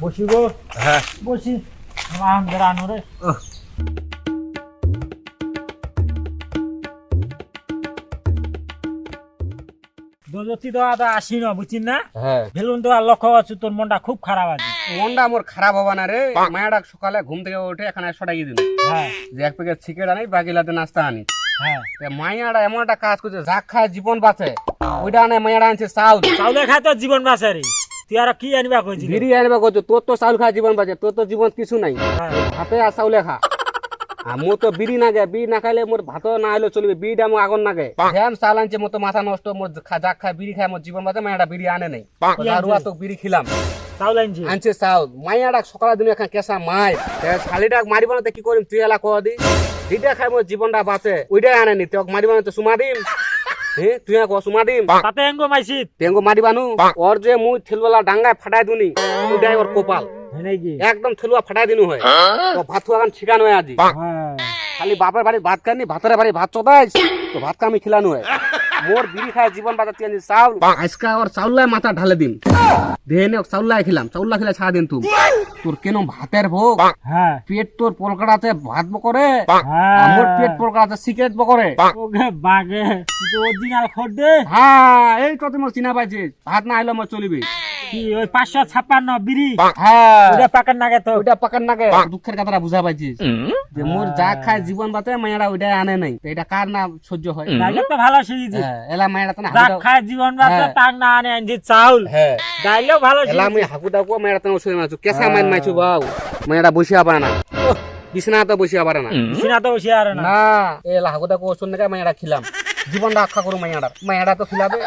বসিব হ্যাঁ। বসি। আম বেড়ানো রে। দোলতি তো আদা আসি না বুঝছিস না? হ্যাঁ। ভেলুন তো আর লক্ষ্য আছো তোর মনটা খুব খারাপ আছে মনটা মোর খারাপ হবা না রে। মায়াটা সকালে ঘুম থেকে উঠে এখানে টাকা দিন হ্যাঁ। যে এক প্যাকেট সিগারেট আনি বাকিলাতে নাস্তা আনি। হ্যাঁ। মায়াটা এমন একটা কাজ করছে যা খায় জীবন বাঁচে। ওইটা আনে মায়াটা আনছে চাউল। চাউলে খাই তো জীবন বাঁচে রে। তুই আর কি আনিবা কইছিস বিড়ি আনবে তোর তো চাউল খায় জীবন বাঁচে তোর তো জীবন কিছু নাই। হ্যাঁ। ভাতে আর চাউলে খা। তো বিড়ি না গে বিড়ি না খাইলে মোর ভাত না হলে চলবে বিড়িটা আমার আগন না গে ধ্যান চাল আনছে মোর তো মাথা নষ্ট মোর খা- যা খায় বিড়ি খায় মোর জীবন বাঁচে মায়াটা বিড়ি আনে নাই। দারুয়া তো বিড়ি খিলাম। চাউল আনছি? আনছে চাউল। মাইয়াটা সকালের দিনে এখন কেসা মাই। শালিটা মারিব না তো কি করিম তুই এলা কহ দি। যেটা খাই মোর জীবনটা বাঁচে ওইটাই আনে নি। তোকে মারিব না তো সুমা দিম। হে তুই কহ সুমা দিম তাতে এঙ্গো মাইছি তেঙ্গো মারিবানু ওর যে মুই থেলওয়ালা ডাঙ্গায় ফাটাই দুনি উডাই ওর কপাল। একদম থেলুয়া ফাটাই দিনু হয়। তো ভাত খাওয়া ঠিকান হয় আজি। খালি বাপের বাড়ি ভাত খানি ভাতের বাড়ি ভাত চোদাইস তো ভাত কামি খিলানো হয় মোর বিড়ি খায় জীবন বাজার তুই আনিস চাউল আজকা ওর চাউল্লাই মাথা ঢালে দিন দেহে নে চাউল্লাই খেলাম চাউল্লা খিলা ছাড়া দিন তুমি। তোর কেন ভাতের ভোগ? হ্যাঁ। পেট তোর পলকাটাতে ভাত বকরে হ্যাঁ। আমার পেট পলকাটাতে সিগারেট বকরে ওকে বাগে তুই অরিজিনাল খোর দে। হ্যাঁ এই কথা মোর চিনা পাইছিস। ভাত না আইলে মোর চলিবে। কি ওই বিড়ি। হ্যাঁ। ওটা নাগে তো। নাকে দুঃখের কথাটা বুঝা পাইছিস। যে মোর যা খায় জীবন বাতে মায়েরা আনে নাই। তো এটা কার না সহ্য হয়? তো ভালো হ্যাঁ, এলা মায়েরা তো না যা খায় জীবন বাঁচে হ্যাঁ। তার না আনে আনছি চাউল। হ্যাঁ। ভালো এলা আমি মায়েরা তো মাছু কেসা মাইন বাউ। মায়েরা না। না। বসে আর না। না। এলা হাকু দাও শুনে মায়েরা খিলাম। জীবনটা আখ্যা করু মায়েরা। মায়েরা তো খিলাবে।